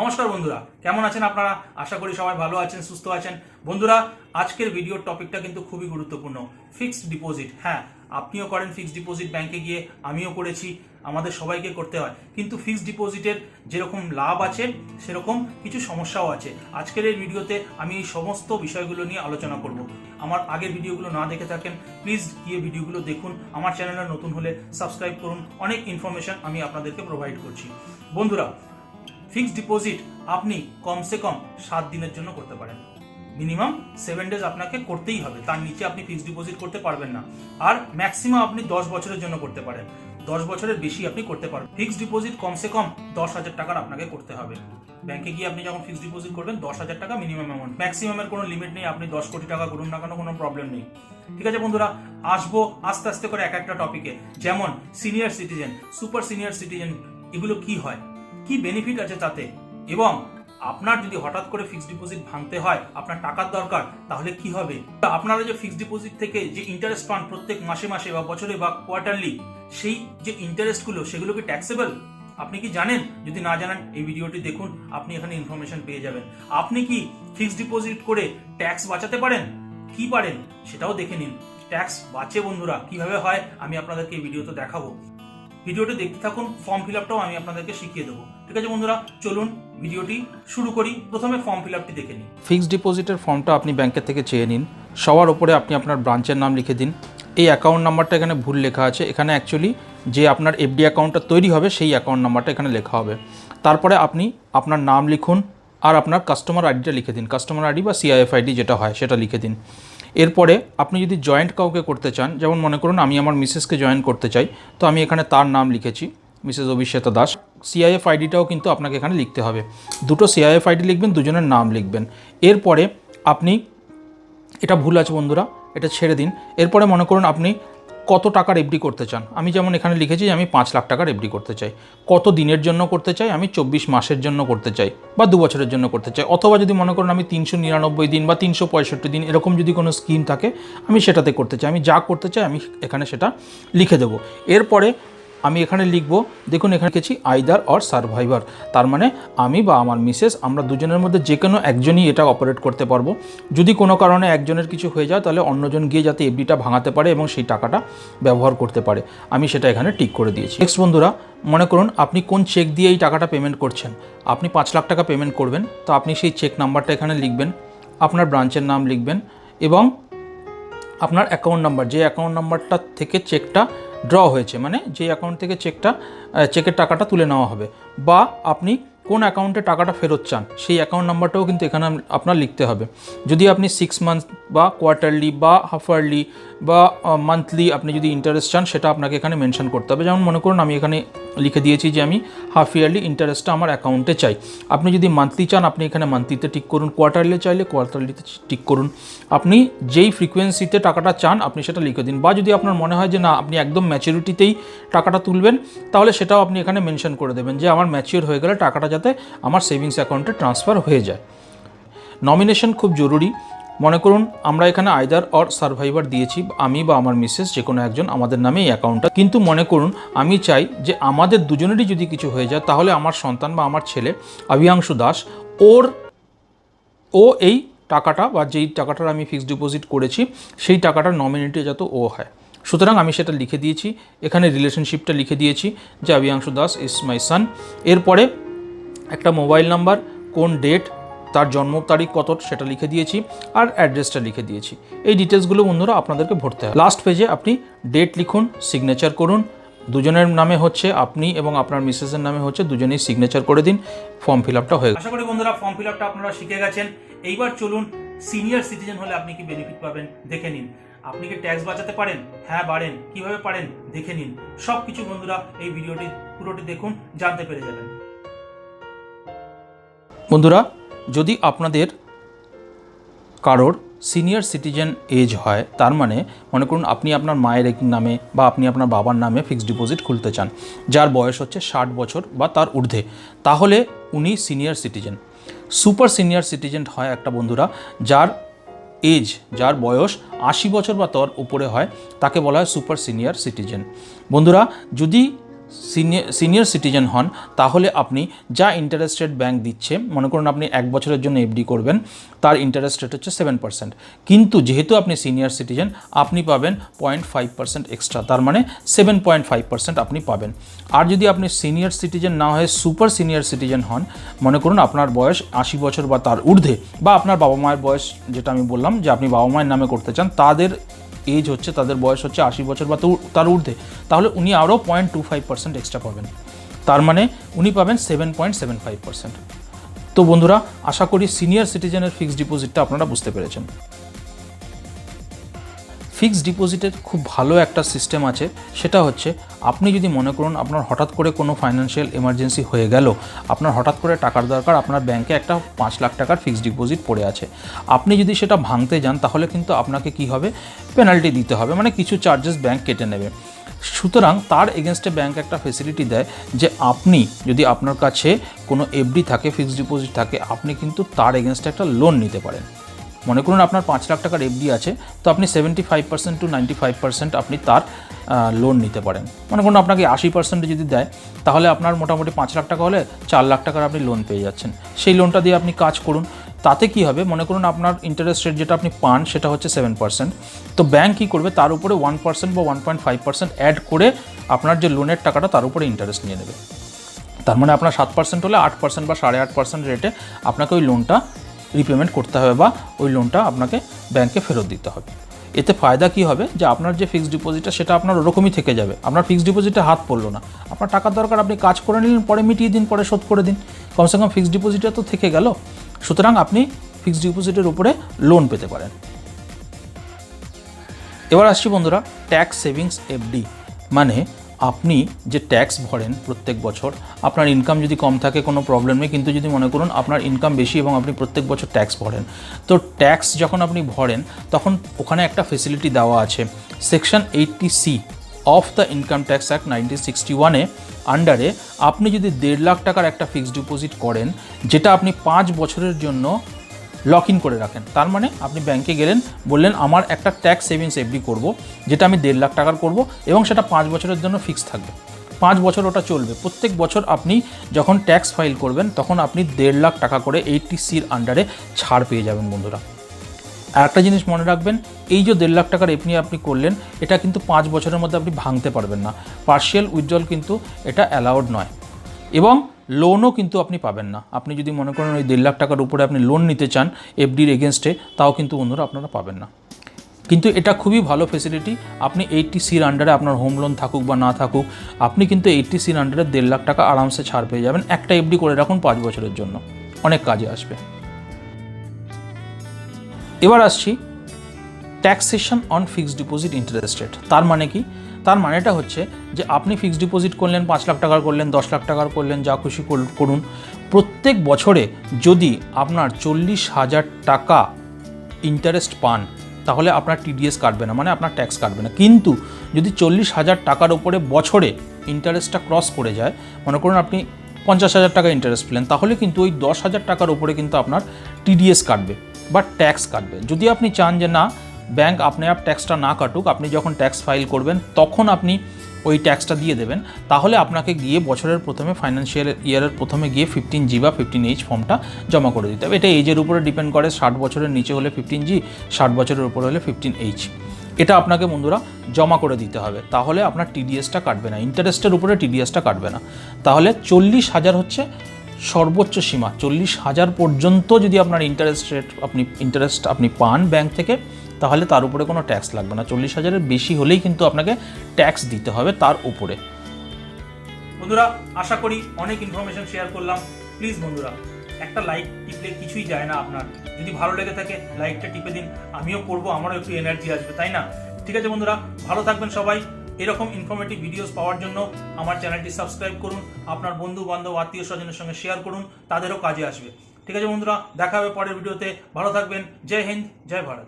নমস্কার বন্ধুরা, কেমন আছেন আপনারা? আশা করি সবাই ভালো আছেন, সুস্থ আছেন। বন্ধুরা, আজকের ভিডিওর টপিকটা কিন্তু খুবই গুরুত্বপূর্ণ ফিক্সড ডিপোজিট হ্যাঁ আপনিও করেন ফিক্সড ডিপোজিট ব্যাংকে গিয়ে, আমিও করেছি, আমাদের সবাইকে করতে হয়। কিন্তু ফিক্সড ডিপোজিটের যেরকম লাভ আছে, সেরকম কিছু সমস্যাও আছে। আজকের এই ভিডিওতে আমি এই সমস্ত বিষয়গুলো নিয়ে আলোচনা করব। আমার আগের ভিডিওগুলো না দেখে থাকেন প্লিজ গিয়ে ভিডিওগুলো দেখুন। আমার চ্যানেলে নতুন হলে সাবস্ক্রাইব করুন। অনেক ইনফরমেশন আমি আপনাদেরকে প্রোভাইড করছি। বন্ধুরা ফিক্সড ডিপোজিট আপনি কমসে কম সাত দিনের জন্য করতে পারেন। মিনিমাম সেভেন ডেজ আপনাকে করতেই হবে, তার নিচে আপনি ফিক্সড ডিপোজিট করতে পারবেন না। আর ম্যাক্সিমাম আপনি দশ বছরের জন্য করতে পারেন, দশ বছরের বেশি আপনি করতে পারবেন। ফিক্সড ডিপোজিট কমসে কম দশ হাজার টাকার আপনাকে করতে হবে। ব্যাংকে গিয়ে আপনি যখন ফিক্সড ডিপোজিট করবেন, দশ হাজার টাকা মিনিমাম অ্যামাউন্ট ম্যাক্সিমামের কোনো লিমিট নেই, আপনি দশ কোটি টাকা করুন না কেন, কোনো প্রবলেম নেই। ঠিক আছে বন্ধুরা, আসব আস্তে আস্তে করে এক একটা টপিকে যেমন senior citizen super senior citizen এগুলো কি হয়? কি বেনিফিট আছে তাতে? এবং আপনার যদি হঠাৎ করে ফিক্সড ডিপোজিট ভাঙতে হয়, আপনার টাকার দরকার, তাহলে কি হবে? আপনারা যে ফিক্সড ডিপোজিট থেকে যে ইন্টারেস্ট পান প্রত্যেক মাসে মাসে বা বছরে বা কোয়ার্টারলি সেই যে ইন্টারেস্টগুলো সেগুলো কি ট্যাক্সেবল আপনি কি জানেন? যদি না জানেন, এই ভিডিওটি দেখুন, আপনি এখানে ইনফরমেশন পেয়ে যাবেন। আপনি কি ফিক্সড ডিপোজিট করে ট্যাক্স বাঁচাতে পারেন? কি পারেন? সেটাও দেখে নিন। ট্যাক্স বাঁচে বন্ধুরা, কীভাবে হয়, আমি আপনাদেরকে এই ভিডিওতে দেখাবো। ভিডিওটি দেখতে থাকুন ফর্ম ফিল আপটাও আমি আপনাদেরকে শিখিয়ে দেবো। ঠিক আছে বন্ধুরা, চলুন ভিডিওটি শুরু করি। প্রথমে ফর্ম ফিল আপটি দেখে নিন ফিক্সড ডিপোজিটের ফর্মটা আপনি ব্যাংকের থেকে চেয়ে নিন। সবার ওপরে আপনি আপনার ব্রাঞ্চের নাম লিখে দিন। এই অ্যাকাউন্ট নাম্বারটা এখানে ভুল লেখা আছে। এখানে অ্যাকচুয়ালি যে আপনার এফডি অ্যাকাউন্টটা তৈরি হবে, সেই অ্যাকাউন্ট নাম্বারটা এখানে লেখা হবে। তারপরে আপনি আপনার নাম লিখুন আর আপনার কাস্টমার আইডিটা লিখে দিন। কাস্টমার আইডি বা সিআইএফ আইডি যেটা হয়, সেটা লিখে দিন। এরপরে আপনি যদি জয়েন্ট কাউকে করতে চান, যেমন মনে করুন আমি আমার মিসেসকে জয়েন করতে চাই, তো আমি এখানে তার নাম লিখেছি, মিসেস অভিষেতা দাস। সিআইএফ আইডিটাও কিন্তু আপনাকে এখানে লিখতে হবে। দুটো সিআইএফ আইডি লিখবেন, দুজনের নাম লিখবেন। এরপরে আপনি, এটা ভুল আছে বন্ধুরা, এটা ছেড়ে দিন। এরপরে মনে করুন আপনি কত টাকার এফডি করতে চান? আমি যেমন এখানে লিখেছি আমি পাঁচ লাখ টাকার এফডি করতে চাই। কত দিনের জন্য করতে চাই? আমি চব্বিশ মাসের জন্য করতে চাই বা দু বছরের জন্য করতে চাই। অথবা যদি মনে করেন আমি তিনশো নিরানব্বই দিন বা তিনশো পঁয়ষট্টি দিন এরকম যদি কোনো স্কিম থাকে, আমি সেটাতে করতে চাই। আমি যা করতে চাই, আমি এখানে সেটা লিখে দেবো। এরপরে আমি এখানে লিখব, দেখুন এখানে লিখেছি, আইদার অর সার্ভাইভার তার মানে আমি বা আমার মিসেস, আমরা দুজনের মধ্যে যে কোনো একজনই এটা অপারেট করতে পারব। যদি কোনো কারণে একজনের কিছু হয়ে যায়, তাহলে অন্যজন গিয়ে যাতে এফডিটা ভাঙাতে পারে এবং সেই টাকাটা ব্যবহার করতে পারে। আমি সেটা এখানে টিক করে দিয়েছি। নেক্সট বন্ধুরা, মনে করুন আপনি কোন চেক দিয়ে এই টাকাটা পেমেন্ট করছেন? আপনি পাঁচ লাখ টাকা পেমেন্ট করবেন, তো আপনি সেই চেক নাম্বারটা এখানে লিখবেন, আপনার ব্রাঞ্চের নাম লিখবেন এবং আপনার অ্যাকাউন্ট নাম্বার যে অ্যাকাউন্ট নাম্বারটা থেকে চেকটা ড্র হয়েছে মানে যে অ্যাকাউন্ট থেকে চেকটা চেকের টাকাটা তুলে নেওয়া হবে, বা আপনি কোন অ্যাকাউন্টে টাকাটা ফেরত চান, সেই অ্যাকাউন্ট নাম্বারটাও কিন্তু এখানে আপনার লিখতে হবে। যদি আপনি সিক্স মান্থ বা কোয়ার্টারলি বা হাফ ইয়ারলি বা মান্থলি আপনি যদি ইন্টারেস্ট চান, সেটা আপনাকে এখানে মেনশন করতে হবে। যেমন মনে করুন, আমি এখানে লিখে দিয়েছি যে, আমি হাফ ইয়ারলি ইন্টারেস্টটা আমার অ্যাকাউন্টে চাই। আপনি যদি মান্থলি চান, আপনি এখানে মান্থলিতে টিক করুন। কোয়ার্টারলি চাইলে কোয়ার্টারলিতে টিক করুন। আপনি যেই ফ্রিকোয়েন্সিতে টাকাটা চান, আপনি সেটা লিখে দিন। বা, যদি আপনার মনে হয় যে, না, আপনি একদম ম্যাচুরিটিতেই টাকাটা তুলবেন, তাহলে সেটাও আপনি এখানে মেনশন করে দেবেন যে, আমার ম্যাচিওর হয়ে গেলে টাকাটা যাতে আমার সেভিংস অ্যাকাউন্টে ট্রান্সফার হয়ে যায়। নমিনেশন খুব জরুরি। মনে করুন, আমরা এখানে আইদার অর সার্ভাইভার দিয়েছি, আমি বা আমার মিসেস যে কোনো একজন আমাদের নামে এই অ্যাকাউন্টটা কিন্তু মনে করুন, আমি চাই যে আমাদের দুজনেরই যদি কিছু হয়ে যায়, তাহলে আমার সন্তান বা আমার ছেলে অভিয়াংশু দাস, ওর, ও এই টাকাটা বা যেই টাকাটার আমি ফিক্সড ডিপোজিট করেছি, সেই টাকাটার নমিনিটি যাতে ও হয়। সুতরাং আমি সেটা লিখে দিয়েছি, এখানে রিলেশনশিপটা লিখে দিয়েছি যে অভিয়াংশু দাস ইজ মাই সান এরপরে একটা মোবাইল নাম্বার কোন ডেট তার জন্ম তারিখ কত সেটা লিখে দিয়েছি আর অ্যাড্রেসটা লিখে দিয়েছি। এই ডিটেলসগুলো বন্ধুরা আপনাদেরকে ভরতে হবে। লাস্ট পেজে আপনি ডেট লিখুন সিগনেচার করুন। দুজনের নামে হচ্ছে আপনি এবং আপনার মিসেসের নামে হচ্ছে দুজনেই সিগনেচার করে দিন। ফর্ম ফিল আপটা হয়ে। আশা করি বন্ধুরা ফর্ম ফিল আপটা আপনারা শিখে গেছেন। এইবার চলুন সিনিয়র সিটিজেন হলে আপনি কি বেনিফিট পাবেন দেখে নিন। আপনি কি ট্যাক্স বাঁচাতে পারেন? হ্যাঁ পারেন। কীভাবে পারেন? দেখে নিন। সব কিছু বন্ধুরা এই ভিডিওটি পুরোটি দেখুন জানতে পেরে যাবেন। বন্ধুরা যদি আপনাদের কারোর সিনিয়র সিটিজেন এজ হয়, তার মানে মনে করুন আপনি আপনার মায়ের নামে বা আপনি আপনার বাবার নামে ফিক্সড ডিপোজিট খুলতে চান, যার বয়স হচ্ছে ষাট বছর বা তার ঊর্ধ্বে, তাহলে উনি senior citizen. Super senior citizen হয় একটা বন্ধুরা, যার এজ, যার বয়স আশি বছর বা তার উপরে হয়, তাকে বলা হয় সুপার সিনিয়র সিটিজেন। বন্ধুরা, যদি সিনিয়র সিনিয়র সিটিজেন হন, তাহলে আপনি যা ইন্টারেস্ট রেট ব্যাঙ্ক দিচ্ছে, মনে করুন আপনি এক বছরের জন্য এফডি করবেন, তার ইন্টারেস্ট রেট হচ্ছে সেভেন পার্সেন্ট কিন্তু যেহেতু আপনি সিনিয়র সিটিজেন আপনি পাবেন পয়েন্ট ফাইভ পার্সেন্ট এক্সট্রা তার মানে সেভেন পয়েন্ট ফাইভ পার্সেন্ট আপনি পাবেন। আর যদি আপনি সিনিয়র সিটিজেন না হয়ে সুপার সিনিয়র সিটিজেন হন, মনে করুন আপনার বয়স আশি বছর বা তার ঊর্ধ্বে, বা আপনার বাবা মায়ের বয়স যেটা আমি বললাম, যে আপনি বাবা মায়ের নামে করতে চান, তাদের এজ হচ্ছে, তাদের বয়স হচ্ছে আশি বছর বা তার ঊর্ধ্বে, তাহলে উনি আরও point two five percent extra পাবেন। তার মানে উনি পাবেন seven point seven five percent তো বন্ধুরা, আশা করি সিনিয়র সিটিজেনের ফিক্সড ডিপোজিটটা আপনারা বুঝতে পেরেছেন। ফিক্সড ডিপোজিটের খুব ভালো একটা সিস্টেম আছে। সেটা হচ্ছে, আপনি যদি মনে করুন আপনার হঠাৎ করে কোনো ফাইন্যান্সিয়াল এমার্জেন্সি হয়ে গেল, আপনার হঠাৎ করে টাকার দরকার, আপনার ব্যাংকে একটা পাঁচ লাখ টাকার ফিক্সড ডিপোজিট পড়ে আছে। আপনি যদি সেটা ভাঙতে যান, তাহলে কিন্তু আপনাকে কি হবে? পেনাল্টি দিতে হবে মানে কিছু চার্জেস ব্যাংক কেটে নেবে। সুতরাং তার এগেনস্টে ব্যাংক একটা ফেসিলিটি দেয় যে আপনি যদি আপনার কাছে কোনো এফডি থাকে ফিক্সড ডিপোজিট থাকে, আপনি কিন্তু তার এগেনস্টে একটা লোন নিতে পারেন। মনে করুন আপনার পাঁচ লাখ টাকার এফডি আছে, তো আপনি seventy five percent to ninety five percent আপনি তার লোন নিতে পারেন। মনে করুন আপনাকে আশি পার্সেন্টে যদি দেয়, তাহলে আপনার মোটামুটি পাঁচ লাখ টাকা হলে চার লাখ টাকার আপনি লোন পেয়ে যাচ্ছেন। সেই লোনটা দিয়ে আপনি কাজ করুন। তাতে কি হবে? মনে করুন আপনার ইন্টারেস্ট রেট যেটা আপনি পান সেটা হচ্ছে সেভেন পার্সেন্ট তো ব্যাংক কী করবে? তার উপরে ওয়ান পার্সেন্ট বা one point five percent add করে আপনার যে লোনের টাকাটা তার উপরে ইন্টারেস্ট নিয়ে নেবে। তার মানে আপনার সাত পার্সেন্ট হলে আট পার্সেন্ট বা সাড়ে আট পার্সেন্ট রেটে আপনাকে ওই লোনটা রিপেমেন্ট করতে হবে বা ওই লোনটা আপনাকে ব্যাংকে ফেরত দিতে হবে। এতে ফায়দা কি হবে? যে আপনার যে ফিক্সড ডিপোজিটটা সেটা আপনার ওরকমই থেকে যাবে। আপনার ফিক্সড ডিপোজিটে হাত পড়ল না। আপনার টাকার দরকার, আপনি কাজ করে নিলেন, পরে মিটিয়ে দিন, পরে শোধ করে দিন। কমসে কম ফিক্সড ডিপোজিটটা তো থেকে গেল। সুতরাং আপনি ফিক্সড ডিপোজিটের উপরে লোন পেতে পারেন। এবার আসছি বন্ধুরা ট্যাক্স সেভিংস এফডি মানে আপনি যে ট্যাক্স ভরেন প্রত্যেক বছর, আপনার ইনকাম যদি কম থাকে কোনো প্রবলেম নেই, কিন্তু যদি মনে করুন আপনার ইনকাম বেশি এবং আপনি প্রত্যেক বছর ট্যাক্স ভরেন, তো ট্যাক্স যখন আপনি ভরেন, তখন ওখানে একটা ফেসিলিটি দেওয়া আছে section eighty C of the income tax act nineteen sixty ওয়ানে আন্ডারে আপনি যদি দেড় লাখ টাকার একটা ফিক্সড ডিপোজিট করেন, যেটা আপনি পাঁচ বছরের জন্য লক ইন করে রাখেন। তার মানে আপনি ব্যাংকে গেলেন, বললেন, আমার একটা ট্যাক্স সেভিংস এফডি করব, যেটা আমি দেড় লাখ টাকার করব এবং সেটা পাঁচ বছরের জন্য ফিক্স থাকবে। পাঁচ বছর ওটা চলবে। প্রত্যেক বছর আপনি যখন ট্যাক্স ফাইল করবেন, তখন আপনি দেড় লাখ টাকা করে এইটটি সির আন্ডারে ছাড় পেয়ে যাবেন, বন্ধুরা। আর একটা জিনিস মনে রাখবেন, এই যে দেড় লাখ টাকার এপনি আপনি করলেন, এটা কিন্তু পাঁচ বছরের মধ্যে আপনি ভাঙতে পারবেন না। পার্শিয়াল উইথড্রল কিন্তু এটা অ্যালাউড নয়। এবং লোনও কিন্তু আপনি পাবেন না। আপনি যদি মনে করেন ওই দেড় লাখ টাকার উপরে আপনি লোন নিতে চান এফডির এগেনস্টে তাও কিন্তু বন্ধুরা আপনারা পাবেন না। কিন্তু এটা খুবই ভালো ফেসিলিটি আপনি এইটটি সির আন্ডারে আপনার হোম লোন থাকুক বা না থাকুক, আপনি কিন্তু এইটটি সির আন্ডারে দেড় লাখ টাকা আরামসে ছাড় পেয়ে যাবেন। একটা এফডি করে রাখুন পাঁচ বছরের জন্য। অনেক কাজে আসবে। এবার আসছি taxation on fixed deposit interest rate তার মানে কি? তার মানেটা হচ্ছে যে আপনি ফিক্সড ডিপোজিট করলেন, পাঁচ লাখ টাকার করলেন, দশ লাখ টাকার করলেন, যা খুশি কর- করুন। প্রত্যেক বছরে যদি আপনার চল্লিশ হাজার টাকা ইন্টারেস্ট পান, তাহলে আপনার টিডিএস কাটবে না মানে আপনার ট্যাক্স কাটবে না। কিন্তু যদি চল্লিশ হাজার টাকার উপরে বছরে ইন্টারেস্টটা ক্রস করে যায়, মনে করুন আপনি পঞ্চাশ হাজার টাকা ইন্টারেস্ট পেলেন, তাহলে কিন্তু ওই দশ হাজার টাকার উপরে কিন্তু আপনার টিডিএস কাটবে বা ট্যাক্স কাটবে। যদি আপনি চান যে না ব্যাংক আপনি আপ ট্যাক্সটা না কাটুক, আপনি যখন ট্যাক্স ফাইল করবেন, তখন আপনি ওই ট্যাক্সটা দিয়ে দেবেন। তাহলে আপনাকে গিয়ে বছরের প্রথমে ফাইন্যান্সিয়াল ইয়ারের প্রথমে গিয়ে ফিফটিন জি বা ফিফটিন এইচ ফর্মটা জমা করে দিতে হবে। এটা এজের উপরে ডিপেন্ড করে, ষাট বছরের নিচে হলে ফিফটিন জি ষাট বছরের উপরে হলে ফিফটিন এইচ এটা আপনাকে বন্ধুরা জমা করে দিতে হবে। তাহলে আপনার টিডিএসটা কাটবে না। ইন্টারেস্টের উপরে টিডিএসটা কাটবে না। তাহলে চল্লিশ হাজার হচ্ছে সর্বোচ্চ সীমা। চল্লিশ হাজার পর্যন্ত যদি আপনার ইন্টারেস্ট রেট আপনি ইন্টারেস্ট আপনি পান ব্যাংক থেকে তাহলে তার উপরে কোনো ট্যাক্স লাগবে না। চল্লিশ হাজারের বেশি হলেই কিন্তু আপনাকে ট্যাক্স দিতে হবে তার উপরে। বন্ধুরা, আশা করি অনেক ইনফরমেশন শেয়ার করলাম। প্লিজ বন্ধুরা, একটা লাইক টিপলে কিছুই যায় না আপনার। যদি ভালো লেগে থাকে লাইকটা টিপে দিন। আমিও করব, আমারও একটু এনার্জি আসবে, তাই না? ঠিক আছে বন্ধুরা, ভালো থাকবেন সবাই। এরকম ইনফরমেটিভ ভিডিওস পাওয়ার জন্য আমার চ্যানেলটি সাবস্ক্রাইব করুন। আপনার বন্ধু বান্ধব আত্মীয় স্বজনের সঙ্গে শেয়ার করুন। তাদেরও কাজে আসবে। ঠিক আছে বন্ধুরা, দেখা হবে পরের ভিডিওতে ভালো থাকবেন। জয় হিন্দ, জয় ভারত।